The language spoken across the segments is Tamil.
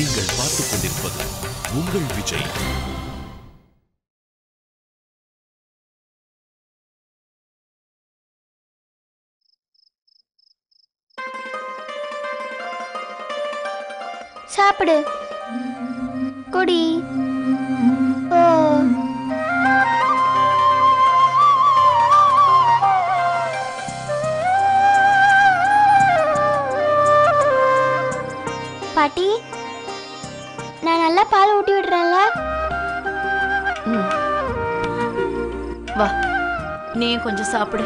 நீங்கள் பார்த்துக் கொண்டிருப்பது உங்கள் விஜய். சாப்பிடு. குடி. ஓ பாட்டி பால் ஊட்டி விடுறேன்ல. வா நீ கொஞ்சம் சாப்பிடு.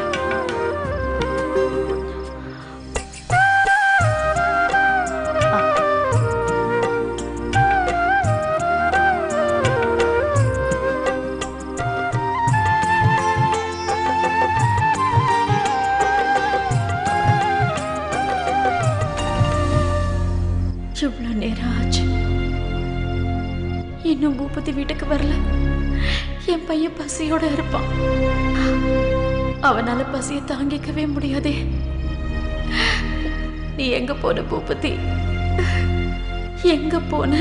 இன்னும் பூபதி வீட்டுக்கு வரல. என் பையன் பசியோட இருப்பான். அவனால பசியை தாங்கிக்கவே முடியாதே. நீ எங்க போன பூபதி? எங்க போன?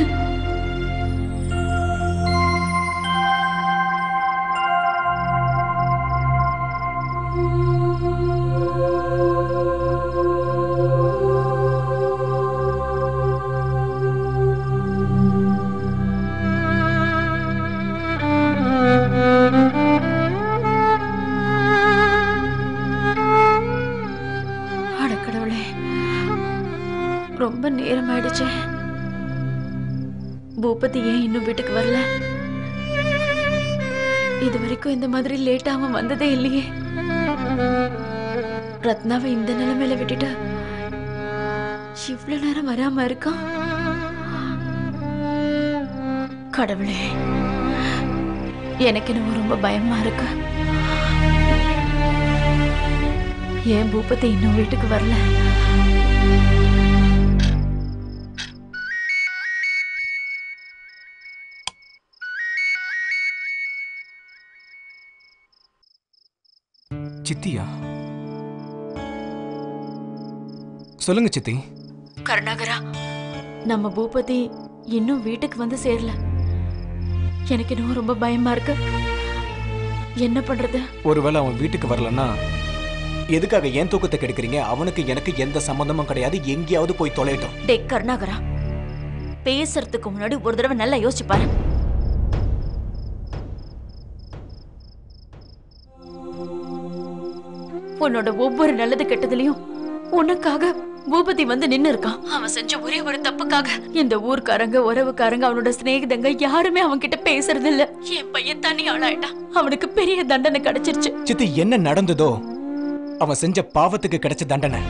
பூபதி ஏன் இன்னும் வீட்டுக்கு வரல? இது வரைக்கும் இந்த மாதிரி லேட்டா வந்ததே இல்லையே. ரத்னாவை இந்த நிலைமையில விட்டுட்டு இவ்வளவு நேரம் வராம இருக்கான் கடவுளே எனக்கு இன்னும் ரொம்ப பயமா இருக்கு. ஏன் பூபத்தை இன்னும் வீட்டுக்கு வரல? சித்தியா? சொல்லுங்க சித்தி. கருணாகரா நம்ம பூபதி இன்னும் வீட்டுக்கு வந்து சேரல. எனக்கு இன்னும் ரொம்ப பயமா இருக்கு. என்ன பண்றது? ஒருவேளை அவன் வீட்டுக்கு வரலன்னா எதுக்காக ஏன் தூக்கத்தை கெடுக்கிறீங்க? அவனுக்கு எனக்கு எந்த சம்பந்தமும் கிடையாது. எங்கேயாவது போய் தொலையட்டும். டே கருணாகரா பேசுறதுக்கு முன்னாடி ஒரு தடவை நல்லா யோசிச்சு பாரு. உன்னோட ஒவ்வொரு நல்லது கெட்டதுலயும் உனக்காக பூபதி வந்து நின்னு இருக்கான் அவன் செஞ்ச ஒரே ஒரு தப்புக்காக இந்த ஊர்க்காரங்க உறவுக்காரங்க அவனோட சிநேகிதங்க யாருமே அவன் கிட்ட பேசுறது இல்ல என் பையன் தனி ஆளாயிட்டான். அவனுக்கு பெரிய தண்டனை கிடைச்சிருச்சு. சித்தி என்ன நடந்ததோ அவன் செஞ்ச பாவத்துக்கு கிடைச்ச தண்டனை.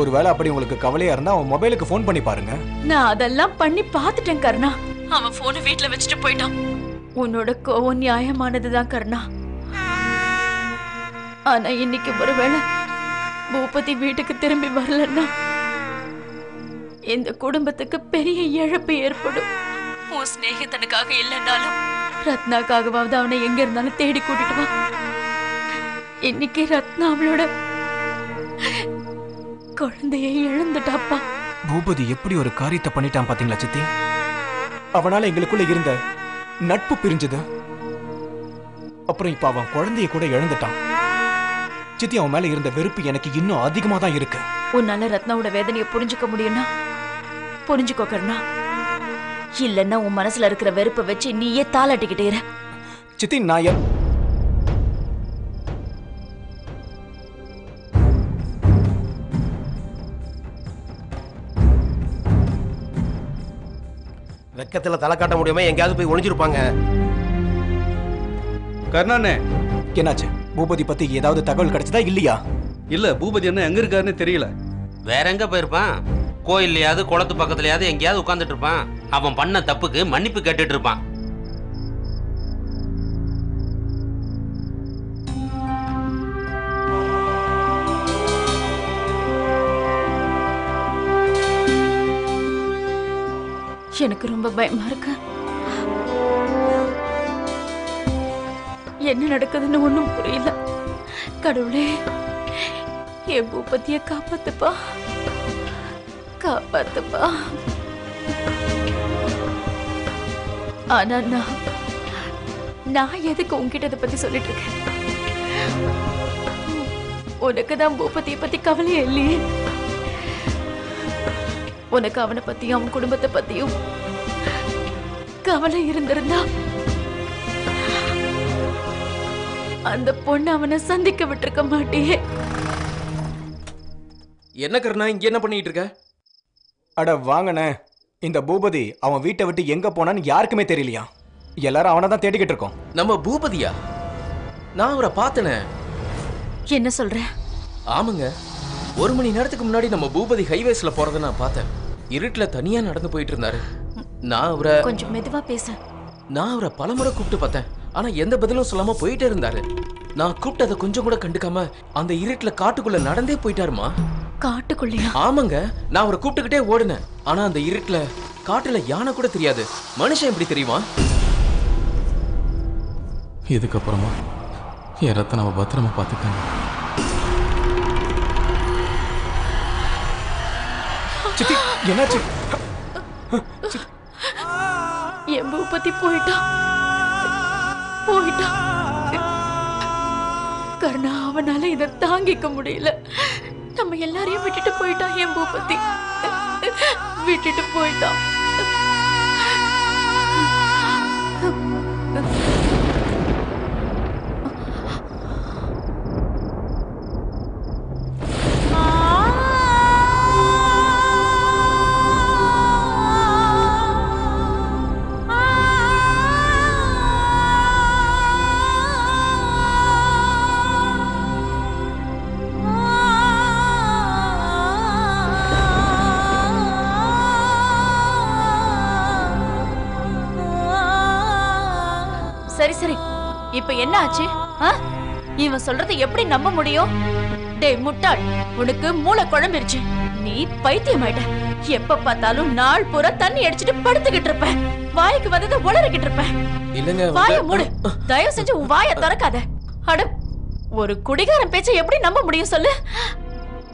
ஒருவேளை அப்படி உங்களுக்கு கவலையா இருந்தா அவன் மொபைலுக்கு ஃபோன் பண்ணி பாருங்க. நான் அதெல்லாம் பண்ணி பார்த்துட்டேன் கருணா. அவன் போனை வீட்ல வச்சுட்டு போயிட்டான். உன்னோட கோவம் நியாயமானதுதான் கருணா. ஆனா இன்னைக்கு ஒருவேளை பூபதி வீட்டுக்கு திரும்பி வரலன்னா இந்த குடும்பத்துக்கு பெரிய இழப்பு ஏற்படும். உன் சிநேகிதனுக்காக இல்லைன்னாலும் ரத்னாக்காகவாவது அவனை எங்க இருந்தாலும் தேடி கூட்டிட்டு வா. இன்னைக்கு ரத்னா அவளோட குழந்தையை இழந்துட்டாப்பா. பூபதி எப்படி ஒரு காரியத்தை பண்ணிட்டான் பாத்தீங்களா சித்தி? அவனால எங்களுக்குள்ள இருந்த நட்பு பிரிஞ்சது. அப்புறம் இப்ப அவன் குழந்தைய கூட இழந்துட்டான். சித்தி அவன் மேல இருந்த வெறுப்பு எனக்கு இன்னும் அதிகமா தான் இருக்கு. உன்னால ரத்னாவோட வேதனையை புரிஞ்சுக்க முடியும்னா? புரிஞ்சுக்கோ கருணா. இல்லன்னா உன் மனசுல இருக்கிற வெறுப்பை வச்சு நீயே தாளாட்டிக்கிட்டே இரு. சித்தி நான் வெக்கத்துல தலை காட்ட முடியாம? எங்கேயாவது போய் ஒளிஞ்சிருப்பாங்க. கருணாண்ணே. என்னாச்சு? பூபதி பத்தி ஏதாவது தகவல் கிடைச்சதா இல்லையா? இல்ல பூபதி என்ன எங்க இருக்காருன்னு தெரியல. வேற எங்க போயிருப்பான்? கோயில்லையாவது குளத்து பக்கத்துலயாவது எங்கேயாவது உட்காந்துட்டு இருப்பான். அவன் பண்ண தப்புக்கு மன்னிப்பு கேட்டுட்டு இருப்பான். எனக்கு ரொம்ப பயமா இருக்கு. என்ன நடக்குதுன்னு ஒண்ணும் புரியல. கடவுளே என் பூபத்திய காப்பாத்துப்பா. காப்பாத்துப்பா. ஆனா நான் நான் எதுக்கு உங்ககிட்ட இதை பத்தி சொல்லிட்டு இருக்கேன்? உனக்கு தான் பூபதியை பத்தி கவலையே இல்லையே. உனக்கு அவனை பத்தியும் அவன் குடும்பத்தை பத்தியும் கவலை இருந்திருந்தா அந்த பொண்ணு அவனை சந்திக்க விட்டிருக்க மாட்டியே. என்ன கருணா இங்க என்ன பண்ணிட்டு இருக்க? அட வாங்கண்ணே இந்த பூபதி அவன் வீட்டை விட்டு எங்க போனான்னு யாருக்குமே தெரியலையா? எல்லாரும் அவனை தான் தேடிக்கிட்டு இருக்கோம். நம்ம பூபதியா? நான் அவரை பார்த்தனே. என்ன சொல்ற? ஆமாங்க ஒரு மணி நேரத்துக்கு முன்னாடி நம்ம பூபதி ஹைவேஸ்ல போறத நான் பார்த்தேன். இருட்டுல தனியா நடந்து போயிட்டு இருந்தாரு. நான் அவரை கொஞ்சம் மெதுவா பேச. நான் அவரை பலமுறை கூப்பிட்டு பார்த்தேன். ஆனா எந்த பதிலும் சொல்லாம போயிட்டே இருந்தாரு. நான் கூப்பிட்டதை கொஞ்சம் கூட கண்டுக்காம அந்த இருட்டுல காட்டுக்குள்ள நடந்தே போயிட்டாருமா? காட்டுக்குள்ளையா? ஆமாங்க நான் அவரை கூப்பிட்டுக்கிட்டே ஓடினேன். ஆனா அந்த இருட்டுல காட்டுல யானை கூட தெரியாது. மனுஷன் எப்படி தெரியுமா? இதுக்கப்புறமா என் ரத்தனாவை பத்திரமா பார்த்துக்கங்க. சித்தி என்னாச்சு? என் பூபதி போயிட்டான் போயிட்டான் கர்ணா அவனால இதை தாங்கிக்க முடியல. நம்ம எல்லாரையும் விட்டுட்டு போயிட்டான் என் பூபதி? விட்டுட்டு போயிட்டான் என்ன ஆச்சு? இவன் சொல்றதை எப்படி நம்ப முடியும்? டேய் முட்டாள் உனக்கு மூளை குழம்பிருச்சு. நீ பைத்தியமாயிட்ட. எப்ப பார்த்தாலும் நாள் பூரா தண்ணி அடிச்சிட்டு படுத்துக்கிட்டு இருப்ப வாய்க்கு வந்ததை உளறிக்கிட்டு இருப்ப இல்லங்க வாய மூடு. தயவு செஞ்சு உன் வாயை திறக்காத. அட ஒரு குடிகாரன் பேச்சை எப்படி நம்ப முடியும் சொல்லு.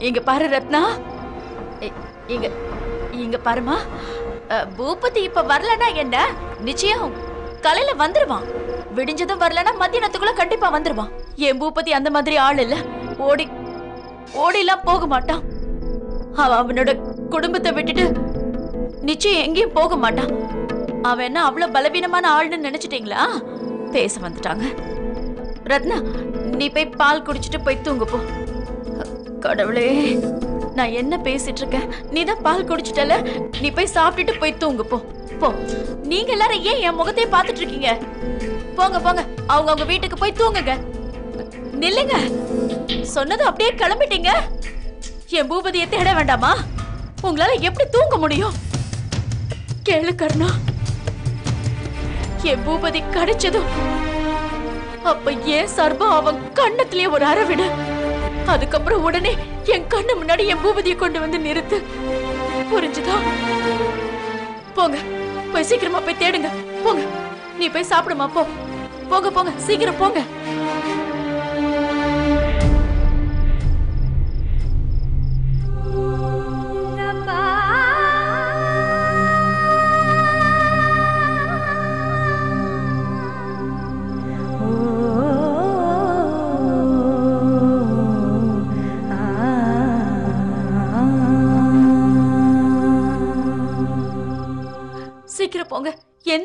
இங்க பாரு ரத்னா. இங்க இங்க பாருமா பூபதி இப்ப வரலனா என்ன? நிச்சயம் காலையில வந்துருவான். விடிஞ்சதும் வரலன்னா மத்தியானத்துக்குள்ள கண்டிப்பா வந்துருவான். என் பூபதி அந்த மாதிரி ஆள் இல்ல. ஓடி ஓடிலாம் போக மாட்டான். அவன் அவனோட குடும்பத்தை விட்டுட்டு நிச்சயம் எங்கேயும் போக மாட்டான். அவன் என்ன அவ்வளவு பலவீனமான ஆள்னு நினைச்சிட்டீங்களா? பேச வந்துட்டாங்க. ரத்னா நீ போய் பால் குடிச்சிட்டு போய் தூங்கு போ. கடவுளே நான் என்ன பேசிட்டு இருக்கேன்? நீ தான் பால் குடிச்சிட்டல? நீ போய் சாப்பிட்டுட்டு போய் தூங்கு போ. போ. நீங்க எல்லாரும் ஏன் என் முகத்தையே பார்த்துட்டு இருக்கீங்க? போங்க போங்க. அவங்க அவங்க வீட்டுக்கு போய் தூங்குங்க. நில்லுங்க. சொன்னது அப்படியே கிளம்பிட்டீங்க. என் பூபதியை தேட வேண்டாமா? உங்களால எப்படி தூங்க முடியும்? கேளு கர்ணா. என் பூபதி கிடைச்சதும் அப்ப ஏன் சார்பா அவன் கண்ணத்திலே ஒரு அரவிடு. அதுக்கப்புறம் உடனே என் கண்ணு முன்னாடி என் பூபதியை கொண்டு வந்து நிறுத்து. புரிஞ்சுதா? போங்க. போய் சீக்கிரமா போய் தேடுங்க. போங்க. நீ போய் சாப்பிடுமா போ. போங்க போங்க. சீக்கிரம் போங்க.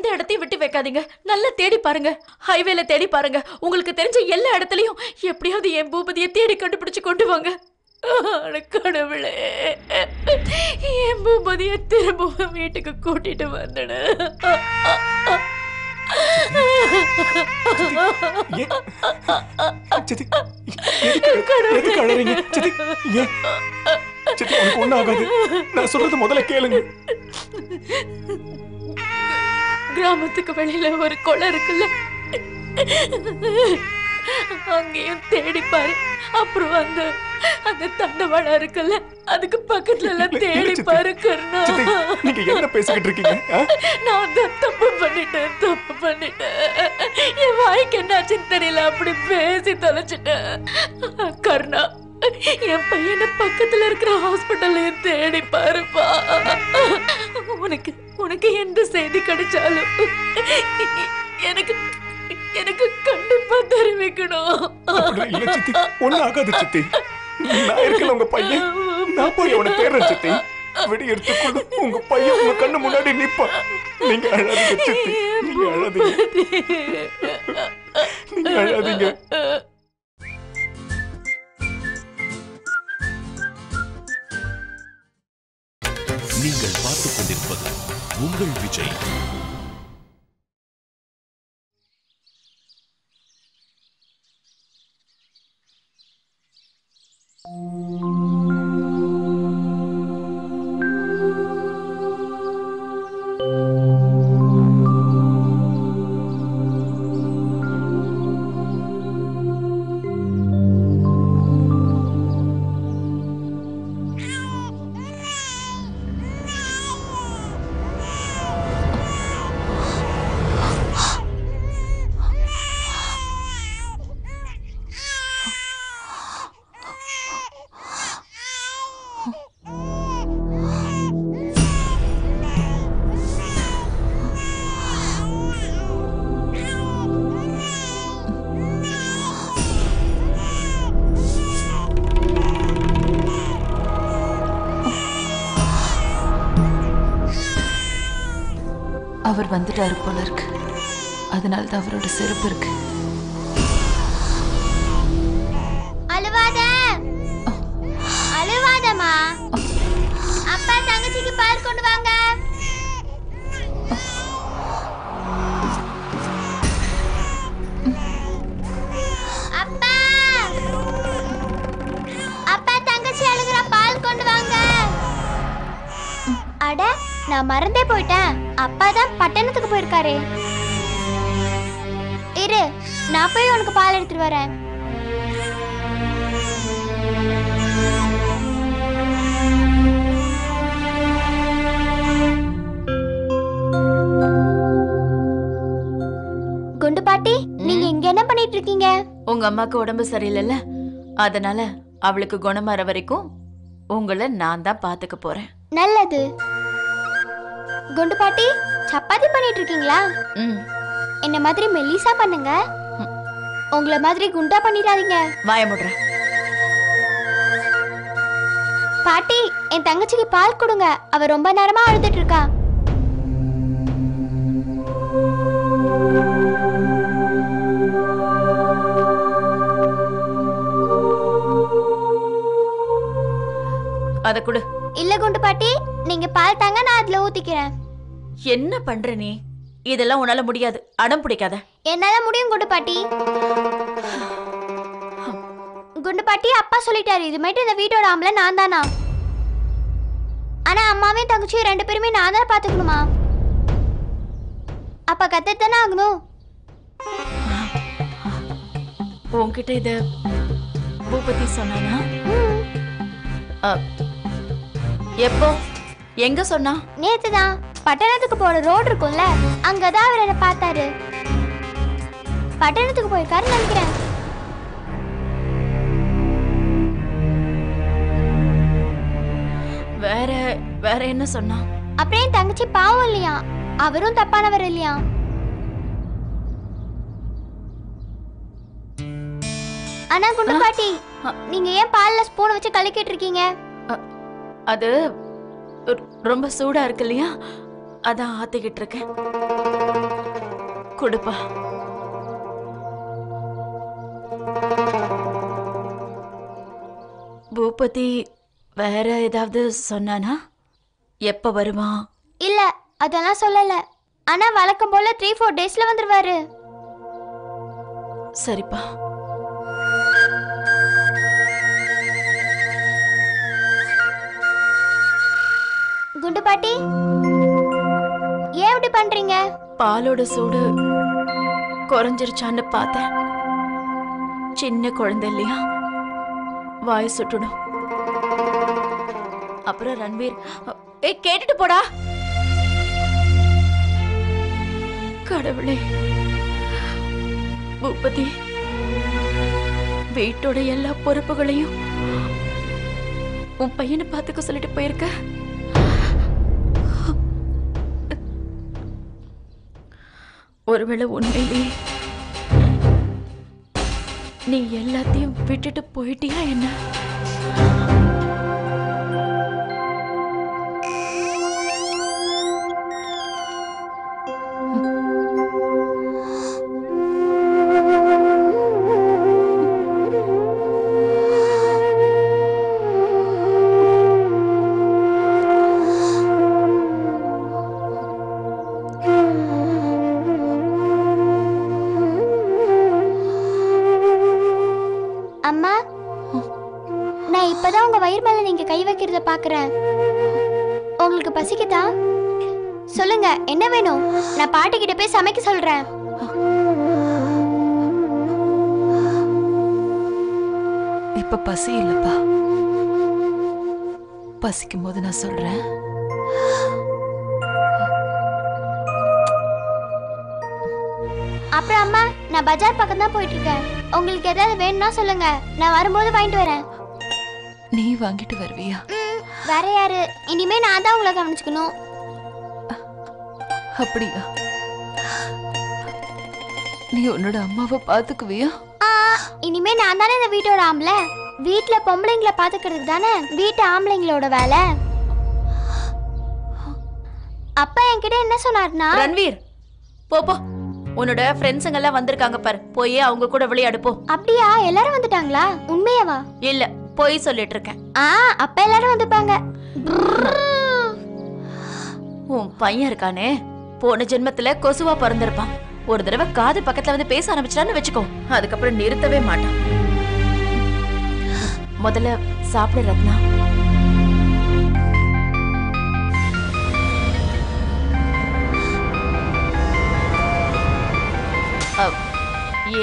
எந்த இடத்தையும் விட்டு வைக்காதீங்க. நல்லா தேடி பாருங்க. ஹைவேல தேடி பாருங்க. உங்களுக்கு தெரிஞ்ச எல்லா இடத்துலயும் எப்படியாவது என் பூபதியை தேடி கண்டுபிடிச்சு கொண்டு வாங்க. கடவுளே. என் பூபதியை திரும்ப வீட்டுக்கு கூட்டிட்டு வந்துடு. ஏன்? நான் சொல்றது முதல்ல கேளுங்க. கிராமத்துக்கு வெளியில ஒரு குளம் இருக்குல்ல? அங்கேயும் தேடி பாரு. அப்புறம் அந்த அந்த தண்டவாளம் இருக்குல்ல? அதுக்கு பக்கத்துல எல்லாம் இல்ல, தேடி சித்தி. பாரு கருணா. நீங்க என்ன பேசிக்கிட்டு இருக்கீங்க? நான் தான் தப்பு பண்ணிட்டேன் தப்பு பண்ணிட்டேன். என் வாய்க்கு என்னாச்சுன்னு தெரியல அப்படி பேசி தொலைச்சிட்டேன். கருணா என் பையனை பக்கத்துல இருக்கிற ஹாஸ்பிட்டல்லையும் தேடி பாருப்பா. உனக்கு உனக்கு எந்த செய்தி கிடைச்சாலும் எனக்கு எனக்கு கண்டிப்பா தெரிவிக்கணும். ஒண்ணு ஆகாது சித்தி. நான் இருக்கல உங்க பையன். நான் போய் அவனை தேடுறேன் சித்தி. வெடி எடுத்துக்கொண்டு உங்க பையன் உங்க கண்ணு முன்னாடி நிப்பான். நீங்க அழாதீங்க சித்தி. நீங்க அழாதீங்க. நீங்க அழாதீங்க. வந்துட்டாரு போல இருக்கு. அதனால தான் அவரோட செருப்பு இருக்கு. அழுவாத. அழுவாதம்மா. அப்பா தங்கச்சிக்கு பால் கொண்டு வாங்க. நான் மறந்தே போயிட்டேன். அப்பா தான் பட்டணத்துக்கு போயிருக்காரே. இரு நான் போய் உனக்கு பால் எடுத்துட்டு வரேன். குண்டு பாட்டி நீங்க இங்க என்ன பண்ணிட்டு இருக்கீங்க? உங்க அம்மாக்கு உடம்பு சரியில்லைல்ல? அதனால அவளுக்கு குணமாற வரைக்கும் உங்களை நான் தான் பாத்துக்க போறேன். நல்லது. குண்டு பாட்டி சப்பாத்தி பண்ணிட்டு இருக்கீங்களா ம். என்ன மாதிரி மெல்லிசா பண்ணுங்க. உங்களை மாதிரி குண்டா பண்ணிடாதீங்க. வாய முடுறேன் பாட்டி என் தங்கச்சிக்கு பால் கொடுங்க. அவ ரொம்ப நேரமா அழுதுட்டு இருக்கா அத கொடு. இல்ல குண்டு பாட்டி நீங்க பால் தாங்க நான் அதுல ஊத்திக்கிறேன். என்ன பண்ற நீ? இதெல்லாம் உன்னால முடியாது. அடம் பிடிக்காத. என்னால முடியும் குண்டு பாட்டி. குண்டு பாட்டி அப்பா சொல்லிட்டாரு. இதுமேட்டு இந்த வீட்டோட ஆம்பளை நான் தானா? ஆனா அம்மாவையும் தங்கச்சியும் ரெண்டு பேருமே நான் தானே பாத்துக்கணுமா அப்ப கத்தத்தானே ஆகணும்? உன்கிட்ட இத பூபதி சொன்னானா? எப்போ? எங்க சொன்னா? நேத்து தான் பட்டணத்துக்கு போற ரோடு இருக்கும்ல அங்கதான் அவர் என்ன பார்த்தாரு. பட்டணத்துக்கு போயிருக்காருன்னு நினைக்கிறேன். வேற வேற என்ன சொன்னா? அப்புறம் என் தங்கச்சி பாவம் இல்லையா? அவரும் தப்பானவர் இல்லையா? ஆனா குண்டு பாட்டி நீங்க ஏன் பால்ல ஸ்பூன் வச்சு கலக்கிட்டு இருக்கீங்க? அது ரொம்ப சூடா இருக்கு இல்லையா? அதான் ஆத்திக்கிட்டு இருக்கேன். கொடுப்பா. பூபதி வேற ஏதாவது சொன்னானா? எப்ப வருவான் இல்ல அதெல்லாம் சொல்லல. ஆனா வழக்கம் போல த்ரீ ஃபோர் டேஸ்ல வந்துருவாரு. சரிப்பா. குண்டு பாட்டி? ஏன் இப்படி பண்றீங்க? பாலோட சூடு குறைஞ்சிருச்சான்னு பார்த்தேன். சின்ன குழந்தை இல்லையா? வாய் சுட்டுடும் அப்புறம் ரன்வீர் ஏய் கேட்டுட்டு போடா. கடவுளே பூபதி வீட்டோட எல்லா பொறுப்புகளையும் உன் பையனை பார்த்துக்க சொல்லிட்டு போயிருக்க. ஒருவேளை உண்மையிலேயே நீ எல்லாத்தையும் விட்டுட்டு போயிட்டியா என்ன? வைக்கிறத பாக்குறேன். உங்களுக்கு பசிக்குதா? சொல்லுங்க என்ன வேணும்? நான் பாட்டி கிட்ட போய் சமைக்க சொல்றேன். இப்ப பசி இல்லப்பா. பசிக்கும் போது நான் சொல்றேன். அப்புறம் அம்மா நான் பஜார் பக்கம் தான் போயிட்டு இருக்கேன். உங்களுக்கு ஏதாவது வேணும்னா சொல்லுங்க. நான் வரும்போது வாங்கிட்டு வரேன். நீ வாங்கிட்டு வருவியா? வேற யாரு? இனிமே நான் தான் உங்களை கவனிச்சுக்கணும். அப்படியா? நீ உன்னோட அம்மாவை பாத்துக்குவியா ஆ, இனிமே நான் தானே இந்த வீட்டோட ஆம்பளை? வீட்ல பொம்பளைங்களை பாத்துக்கிறதுக்கு தானே வீட்டு ஆம்பளைங்களோட வேலை? அப்பா என்கிட்ட என்ன சொன்னார்னா ரன்வீர் போ போ. உன்னோட ஃப்ரெண்ட்ஸுங்க எல்லாம் வந்திருக்காங்க பாரு. போய் அவங்க கூட விளையாடு போ அப்படியா? எல்லாரும் வந்துட்டாங்களா? உண்மையாவா? இல்ல. போய் சொல்லிட்டு இருக்கேன் ஆ அப்ப எல்லாரும் வந்துப்பாங்க. உன் பையன் இருக்கானே போன ஜென்மத்துல கொசுவா பிறந்திருப்பான். ஒரு தடவை காது பக்கத்துல வந்து பேச ஆரம்பிச்சிட்டான்னு வச்சுக்கோ அதுக்கப்புறம் நிறுத்தவே மாட்டான். முதல்ல சாப்பிடு ரத்னா.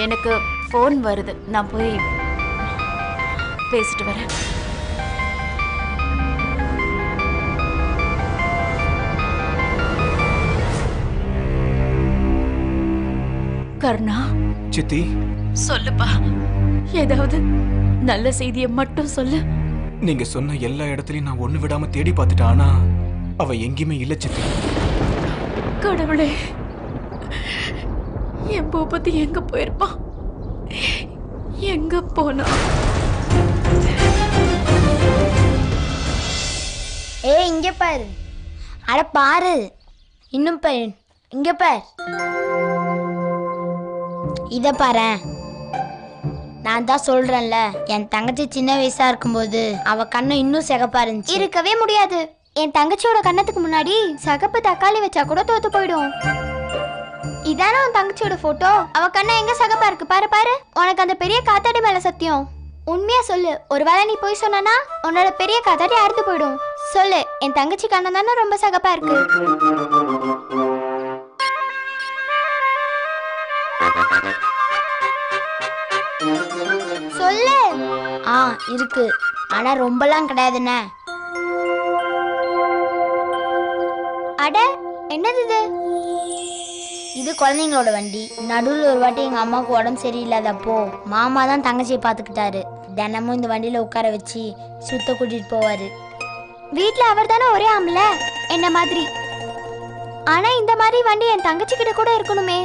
எனக்கு ஃபோன் வருது. நான் போய் பேசிட்டு வரேன். கர்ணா. சித்தி. சொல்லுப்பா. ஏதாவது நல்ல செய்தியை மட்டும் சொல்லு. நீங்க சொன்ன எல்லா இடத்துலயும் நான் ஒண்ணு விடாம தேடி பார்த்துட்டேன். ஆனா அவ எங்கேயுமே இல்ல சித்தி. கடவுளே. என் பூபதி எங்க போயிருப்பான் எங்க போனா? ஏ இங்க பாரு. அட பாரு. இன்னும் பாரு. இங்க பாரு. இத பாரு நான் தான் சொல்றேன்ல என் தங்கச்சி சின்ன வயசா இருக்கும்போது அவ கண்ணு இன்னும் சிகப்பா இருந்துச்சு. இருக்கவே முடியாது. என் தங்கச்சியோட கண்ணத்துக்கு முன்னாடி சகப்பு தக்காளி வச்சா கூட தோத்து போயிடும். இதானே உன் தங்கச்சியோட போட்டோ அவ கண்ணா எங்க சகப்பா இருக்கு? பாரு பாரு. உனக்கு அந்த பெரிய காத்தாடி மேல சத்தியம். உண்மையா சொல்லு. ஒருவேளை நீ போய் சொன்னா உன்னோட பெரிய காத்தாடி அறுத்து போயிடும். சொல்லு என் தங்கச்சி கண்ணன் தானே ரொம்ப சகப்பா இருக்கு. சொல்லு. ஆ இருக்கு. ஆனா ரொம்பலாம் கிடையாதுண்ணே. அட என்னது இது? இது குழந்தைங்களோட வண்டி. நடுவில் ஒரு வாட்டி எங்கள் அம்மாவுக்கு உடம்பு சரியில்லாதப்போ மாமா தான் தங்கச்சியை பார்த்துக்கிட்டாரு. தினமும் இந்த வண்டியில் உட்கார வச்சு சுத்த கூட்டிகிட்டு போவார். வீட்ல அவர் தானே ஒரே ஆம்பளை? என்ன மாதிரி? ஆனா இந்த மாதிரி வண்டி என் தங்கச்சி கிட்ட கூட இருக்கணுமே.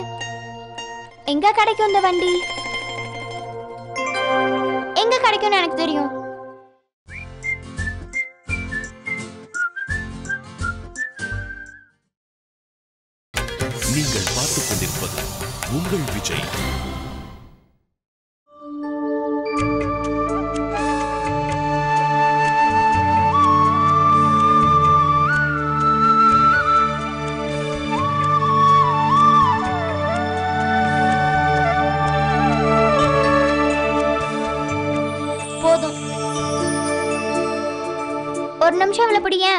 எங்க கிடைக்கும் இந்த வண்டி? எங்க கிடைக்கும்னு எனக்கு தெரியும். ஒரு நிமிஷம் இவ்வளவு பிடிங்க.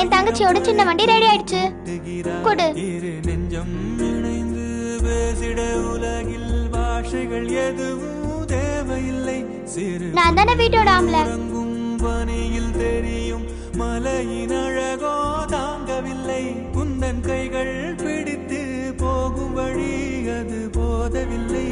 என் தங்கச்சியோட சின்ன வண்டி ரெடி ஆயிடுச்சு. கொடு. நெஞ்சம் இணைந்து பேசிட உலகில் பாஷைகள் எதுவும் தேவையில்லை. சிறு நான் தானே வீட்டோட ஆம்ல பனியில் தெரியும் மலையின் அழகோ தாங்கவில்லை. குந்தன் கைகள் பிடித்து போகும் வழி அது போதவில்லை.